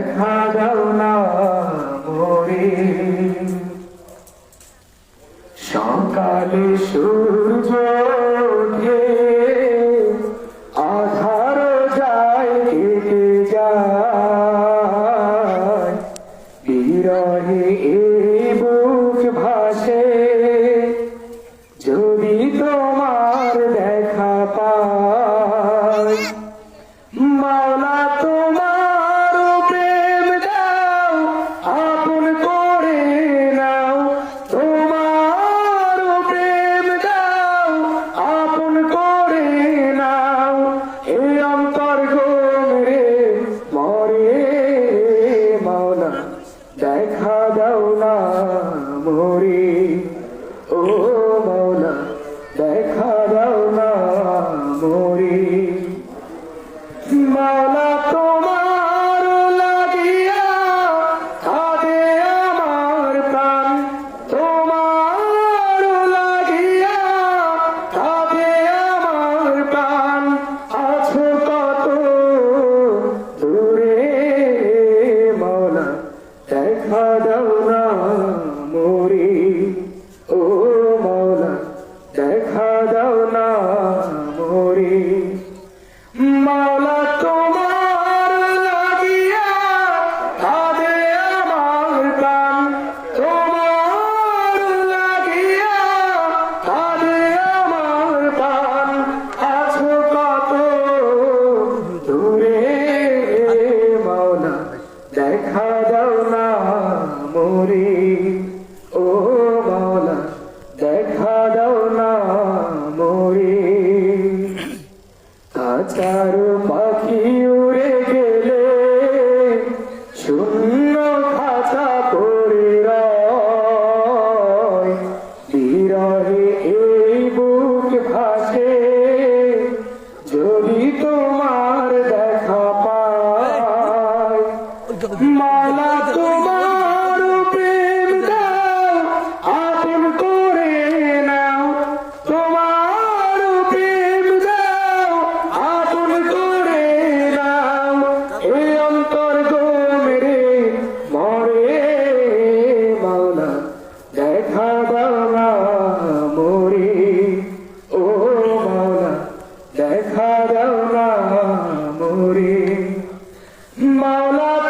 দেখা দাও না মরে। সকালে সূর্য ওঠে আধার যায় যায়। বুক ভাসে, যদি তোমার দেখা পায় দেখা দাও না মরে ও চারো পাখিও Allah.